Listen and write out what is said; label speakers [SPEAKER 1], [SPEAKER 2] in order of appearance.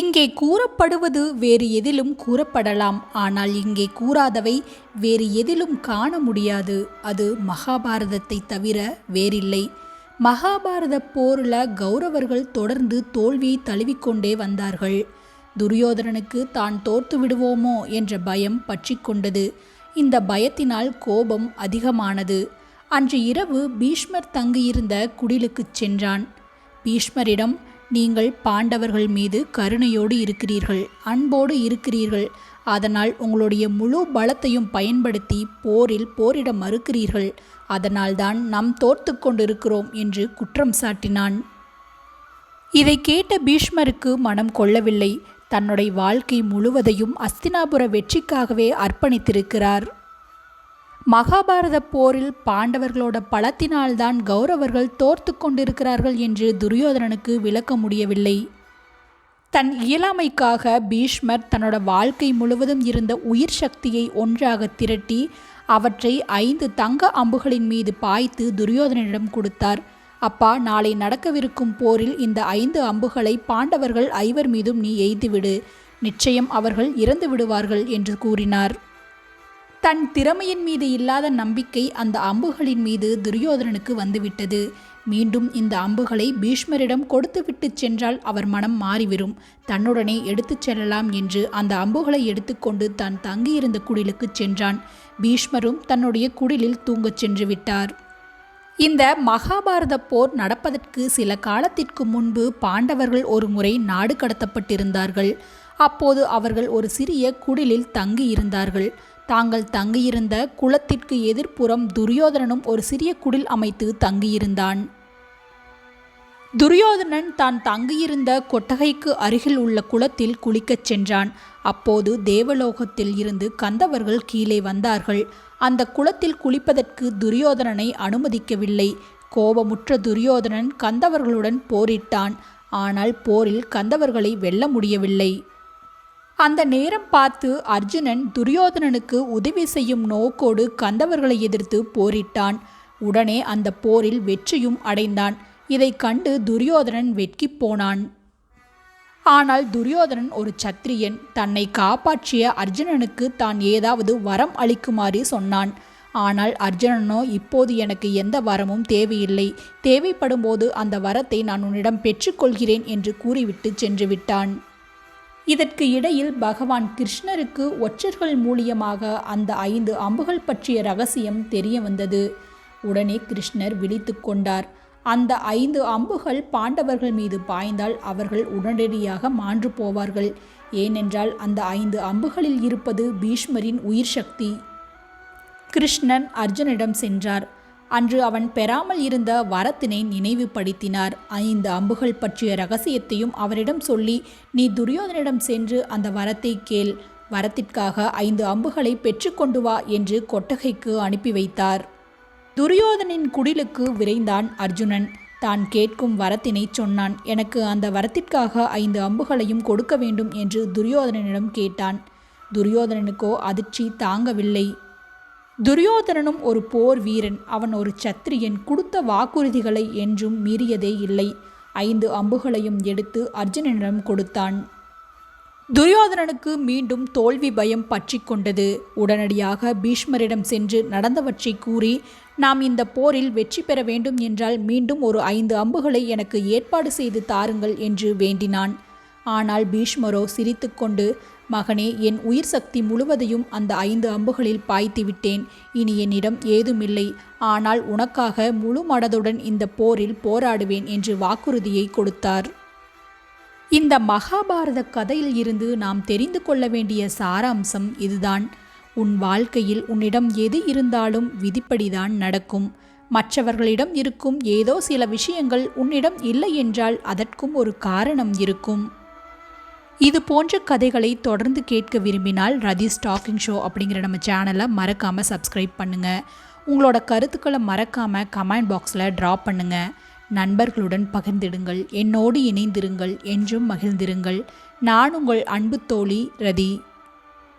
[SPEAKER 1] இங்கே கூறப்படுவது வேறு எதிலும் கூறப்படலாம். ஆனால் இங்கே கூறாதவை வேறு எதிலும் காண முடியாது. அது மகாபாரதத்தை தவிர வேறில்லை. மகாபாரத போரில் கௌரவர்கள் தொடர்ந்து தோல்வியை தழுவிக்கொண்டே வந்தார்கள். துரியோதனனுக்கு தான் தோற்று விடுவோமோ என்ற பயம் பற்றி கொண்டது. இந்த பயத்தினால் கோபம் அதிகமானது. அன்று இரவு பீஷ்மர் தங்கியிருந்த குடிலுக்குச் சென்றான். பீஷ்மரிடம் நீங்கள் பாண்டவர்கள் மீது கருணையோடு இருக்கிறீர்கள் அன்போடு இருக்கிறீர்கள். அதனால் உங்களுடைய முழு பலத்தையும் பயன்படுத்தி போரில் போரிட மறுக்கிறீர்கள். அதனால்தான் நாம் தோற்று கொண்டிருக்கிறோம் என்று குற்றம் சாட்டினான். இதை கேட்ட பீஷ்மருக்கு மனம் கொள்ளவில்லை. தன்னுடைய வாழ்க்கை முழுவதையும் அஸ்தினாபுர வெற்றிக்காகவே அர்ப்பணித்திருக்கிறார். மகாபாரத போரில் பாண்டவர்களோட பலத்தினால்தான் கௌரவர்கள் தோர்த்து கொண்டிருக்கிறார்கள் என்று துரியோதனனுக்கு விளக்க முடியவில்லை. தன் இயலாமைக்காக பீஷ்மர் தன்னோட வாழ்க்கை முழுவதும் இருந்த உயிர் சக்தியை ஒன்றாக திரட்டி அவற்றை ஐந்து தங்க அம்புகளின் மீது பாய்த்து துரியோதனனிடம் கொடுத்தார். அப்பா நாளை நடக்கவிருக்கும் போரில் இந்த ஐந்து அம்புகளை பாண்டவர்கள் ஐவர் மீதும் நீ எய்துவிடு. நிச்சயம் அவர்கள் இறந்து விடுவார்கள் என்று கூறினார். தன் திறமையின் மீது இல்லாத நம்பிக்கை அந்த அம்புகளின் மீது துரியோதனனுக்கு வந்துவிட்டது. மீண்டும் இந்த அம்புகளை பீஷ்மரிடம் கொடுத்துவிட்டு சென்றால் அவர் மனம் மாறிவிடும். தன்னுடனே எடுத்துச் செல்லலாம் என்று அந்த அம்புகளை எடுத்துக்கொண்டு தான் தங்கியிருந்த குடிலுக்கு சென்றான். பீஷ்மரும் தன்னுடைய குடிலில் தூங்கச் சென்று விட்டார். இந்த மகாபாரத போர் நடப்பதற்கு சில காலத்திற்கு முன்பு பாண்டவர்கள் ஒரு முறை நாடு கடத்தப்பட்டிருந்தார்கள். அப்போது அவர்கள் ஒரு சிறிய குடிலில் தங்கி இருந்தார்கள் தாங்கள் தங்கியிருந்த குளத்திற்கு எதிர்ப்புறம் துரியோதனனும் ஒரு சிறிய குடில் அமைத்து தங்கியிருந்தான். துரியோதனன் தான் தங்கியிருந்த கொட்டகைக்கு அருகில் உள்ள குளத்தில் குளிக்கச் சென்றான். அப்போது தேவலோகத்தில் இருந்து கந்தவர்கள் கீழே வந்தார்கள். அந்த குளத்தில் குளிப்பதற்கு துரியோதனனை அனுமதிக்கவில்லை. கோபமுற்ற துரியோதனன் கந்தவர்களுடன் போரிட்டான். ஆனால் போரில் கந்தவர்களை வெல்ல முடியவில்லை. அந்த நேரம் பார்த்து அர்ஜுனன் துரியோதனனுக்கு உதவி செய்யும் நோக்கோடு கந்தவர்களை எதிர்த்து போரிட்டான். உடனே அந்த போரில் வெற்றியும் அடைந்தான். இதை கண்டு துரியோதனன் வெட்கி போனான். ஆனால் துரியோதனன் ஒரு சத்திரியன். தன்னை காப்பாற்றிய அர்ஜுனனுக்கு தான் ஏதாவது வரம் அளிக்குமாறு சொன்னான். ஆனால் அர்ஜுனனோ இப்போது எனக்கு எந்த வரமும் தேவையில்லை. தேவைப்படும்போது அந்த வரத்தை நான் உன்னிடம் பெற்றுக்கொள்கிறேன் என்று கூறிவிட்டு சென்று விட்டான் இதற்கு இடையில் பகவான் கிருஷ்ணருக்கு ஒற்றர்கள் மூலியமாக அந்த ஐந்து அம்புகள் பற்றிய ரகசியம் தெரிய வந்தது. உடனே கிருஷ்ணர் விழித்து கொண்டார். அந்த ஐந்து அம்புகள் பாண்டவர்கள் மீது பாய்ந்தால் அவர்கள் உடனடியாக மாண்டு போவார்கள். ஏனென்றால் அந்த ஐந்து அம்புகளில் இருப்பது பீஷ்மரின் உயிர் சக்தி. கிருஷ்ணன் அர்ஜுனிடம் சென்றார். அன்று அவன் பெறாமல் இருந்த வரத்தினை நினைவுபடுத்தினார். ஐந்து அம்புகள் பற்றிய ரகசியத்தையும் அவரிடம் சொல்லி நீ துரியோதனிடம் சென்று அந்த வரத்தை கேள். வரத்திற்காக ஐந்து அம்புகளை பெற்றுக்கொண்டு வா என்று கொட்டகைக்கு அனுப்பி வைத்தார். துரியோதனின் குடிலுக்கு விரைந்தான் அர்ஜுனன். தான் கேட்கும் வரத்தினை சொன்னான் எனக்கு அந்த வரத்திற்காக ஐந்து அம்புகளையும் கொடுக்க வேண்டும் என்று துரியோதனனிடம் கேட்டான். துரியோதனனுக்கோ அதிர்ச்சி தாங்கவில்லை. துரியோதனனும் ஒரு போர் வீரன். அவன் ஒரு சத்திரியன். கொடுத்த வாக்குறுதிகளை என்றும் மீறியதே இல்லை. ஐந்து அம்புகளையும் எடுத்து அர்ஜுனனிடம் கொடுத்தான். துரியோதனனுக்கு மீண்டும் தோல்வி பயம் பற்றி கொண்டது. உடனடியாக பீஷ்மரிடம் சென்று நடந்தவற்றை கூறி நாம் இந்த போரில் வெற்றி பெற வேண்டும் என்றால் மீண்டும் ஒரு ஐந்து அம்புகளை எனக்கு ஏற்பாடு செய்து தாருங்கள் என்று வேண்டினான். ஆனால் பீஷ்மரோ சிரித்துக்கொண்டு மகனே என் உயிர் சக்தி முழுவதையும் அந்த ஐந்து அம்புகளில் பாய்த்து விட்டேன். இனி என்னிடம் ஏதுமில்லை. ஆனால் உனக்காக முழு மனதுடன் இந்த போரில் போராடுவேன் என்று வாக்குறுதியை கொடுத்தார். இந்த மகாபாரத கதையில் இருந்து நாம் தெரிந்து கொள்ள வேண்டிய சாராம்சம் இதுதான். உன் வாழ்க்கையில் உன்னிடம் எது இருந்தாலும் விதிப்படிதான் நடக்கும். மற்றவர்களிடம் இருக்கும் ஏதோ சில விஷயங்கள் உன்னிடம் இல்லை என்றால் அதற்கும் ஒரு காரணம் இருக்கும். இது போன்ற கதைகளை தொடர்ந்து கேட்க விரும்பினால் ரதி ஸ்டாக்கிங் ஷோ அப்படிங்கிற நம்ம சேனலை மறக்காமல் சப்ஸ்கிரைப் பண்ணுங்கள் உங்களோட கருத்துக்களை மறக்காமல் கமெண்ட் பாக்ஸில் ட்ரா பண்ணுங்கள் நண்பர்களுடன் பகிர்ந்திடுங்கள். என்னோடு இணைந்திருங்கள் என்றும் மகிழ்ந்திருங்கள். நான் உங்கள் அன்பு தோழி ரதி.